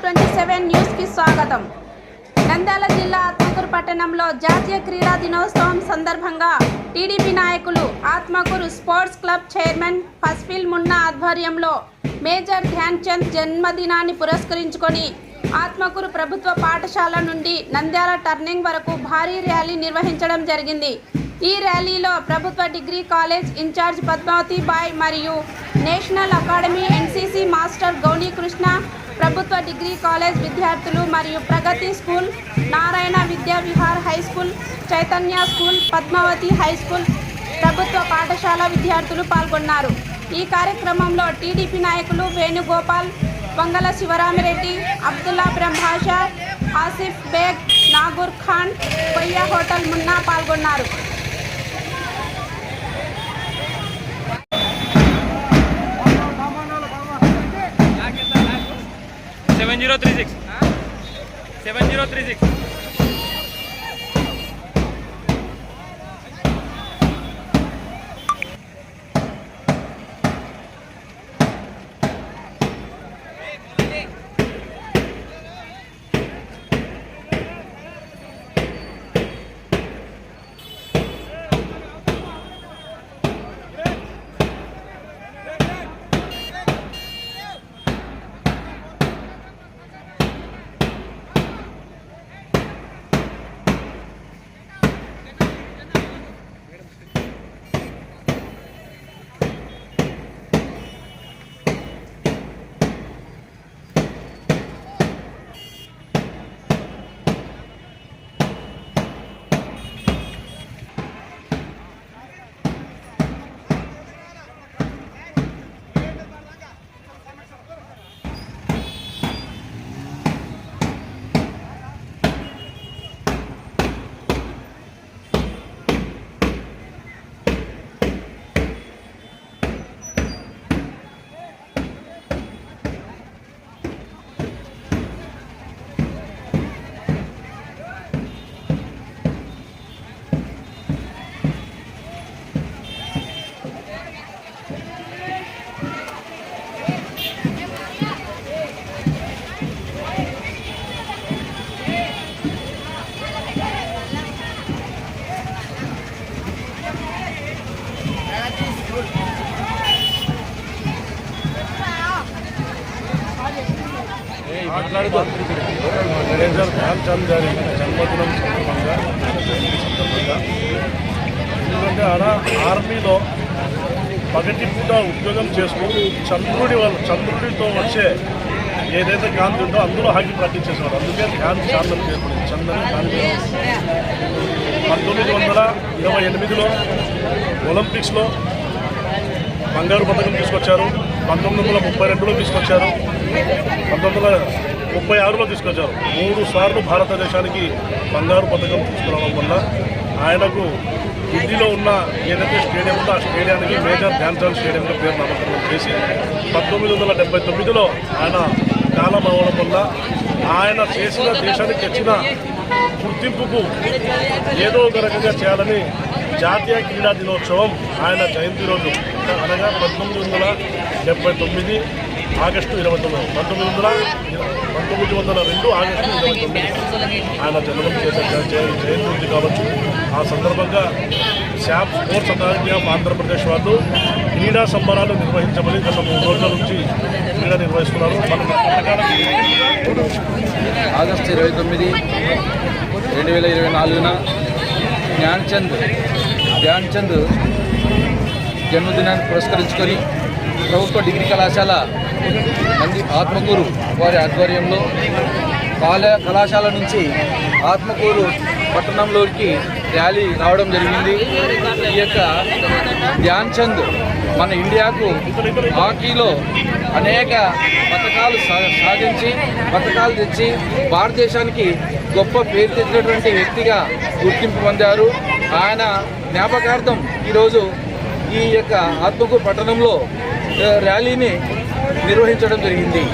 Twenty seven న్యూస్కి స్వాగతం. నంద్యాల జిల్లా ఆత్మకూరు పట్టణంలో జాతీయ క్రీడా దినోత్సవం సందర్భంగా టీడీపీ నాయకులు ఆత్మకూరు స్పోర్ట్స్ క్లబ్ చైర్మన్ ఫస్ఫిల్ మున్నా ఆధ్వర్యంలో మేజర్ ధ్యాన్చంద్ జన్మదినాన్ని పురస్కరించుకొని ఆత్మకూరు ప్రభుత్వ పాఠశాల నుండి నంద్యాల టర్నింగ్ వరకు భారీ ర్యాలీ నిర్వహించడం జరిగింది. ఈ ర్యాలీలో ప్రభుత్వ degree college incharge Padmavathi Bai మరియు national academy NCC master Gouni Krishna ప్రభుత్వ డిగ్రీ కాలేజ్ విద్యార్థులు మరియు Pragati school Narayana Vidya Vihar high school Chaitanya school Padmavathi high school ప్రభుత్వ పాఠశాల విద్యార్థులు పాల్గొన్నారు. ఈ కార్యక్రమంలో టీడీపీ నాయకులు వేణుగోపాల్ వంగల శివరామిరెడ్డి అబ్దుల్లా బ్రహ్మాషా ఆసిఫ్ బేగ్ నాగూర్ ఖాన్ కొయ్య హోటల్ మున్నా పాల్గొన్నారు seven zero three six seven zero three six మాట్లాడుతూ మేనేజర్ గారి జన్మదినం సందర్భంగా సందర్భంగా ఎందుకంటే ఆడ ఆర్మీలో పగటి పూట ఉద్యోగం చేస్తూ చంద్రుడి వల్ల చంద్రుడితో వచ్చే ఏదైతే కాంతి ఉందో అందులో హాకీ ప్రాక్టీస్ చేసేవాడు అందుకే ధ్యాన్ చాంద్ అని పేరు పడింది. చంద్ పంతొమ్మిది వందల ఇరవై ఎనిమిదిలో ఒలింపిక్స్లో బంగారు పథకం తీసుకొచ్చారు పంతొమ్మిది వందల ముప్పై రెండులో తీసుకొచ్చారు. పంతొమ్మిది వందల ముప్పై ఆరులో తీసుకొచ్చారు. మూడు సార్లు భారతదేశానికి బంగారు పథకం తీసుకురావడం వల్ల ఆయనకు ఢిల్లీలో ఉన్న ఏదైతే స్టేడియం ఉందో ఆ స్టేడియానికి మేజర్ ధ్యాన్ స్టేడియంలో పేరు నామకరణం చేసి పంతొమ్మిది వందల డెబ్బై తొమ్మిదిలో ఆయన కాలం అవ్వడం వల్ల ఆయన చేసిన దేశానికి తెచ్చిన గుర్తింపుకు ఏదో ఒక రకంగా చేయాలని జాతీయ క్రీడా దినోత్సవం ఆయన జయంతి రోజు. అనగా పంతొమ్మిది వందల డెబ్బై తొమ్మిది ఆగస్టు ఇరవై తొమ్మిది. పంతొమ్మిది వందల పంతొమ్మిది వందల రెండు ఆగస్టు ఇరవై తొమ్మిది. ఆయన జన్మం చేసే జయ- జయంతి ఉంది కావచ్చు. ఆ సందర్భంగా SAAP sports authority of Andhra Pradesh వాళ్ళు క్రీడా సంబరాలు నిర్వహించమని గత మూడు రోజుల నుంచి క్రీడా నిర్వహిస్తున్నారు. మన ఆగస్టు ఇరవై తొమ్మిది రెండు వేల ఇరవై నాలుగున ధ్యాన్చంద్ ధ్యాన్చంద్ జన్మదినాన్ని పురస్కరించుకొని ప్రభుత్వ డిగ్రీ కళాశాల మంది ఆత్మకూరు వారి ఆధ్వర్యంలో కళాశాల నుంచి ఆత్మకూరు పట్టణంలోకి ర్యాలీ రావడం జరిగింది. ఈ యొక్క ధ్యాన్ చంద్ మన ఇండియాకు హాకీలో అనేక పథకాలు సా- సాధించి పథకాలు తెచ్చి భారతదేశానికి గొప్ప పేరు తెచ్చినటువంటి వ్యక్తిగా గుర్తింపు పొందారు. ఆయన జ్ఞాపకార్థం ఈరోజు ఈ యొక్క ఆత్మకు పట్టణంలో ర్యాలీని నిర్వహించడం జరిగింది.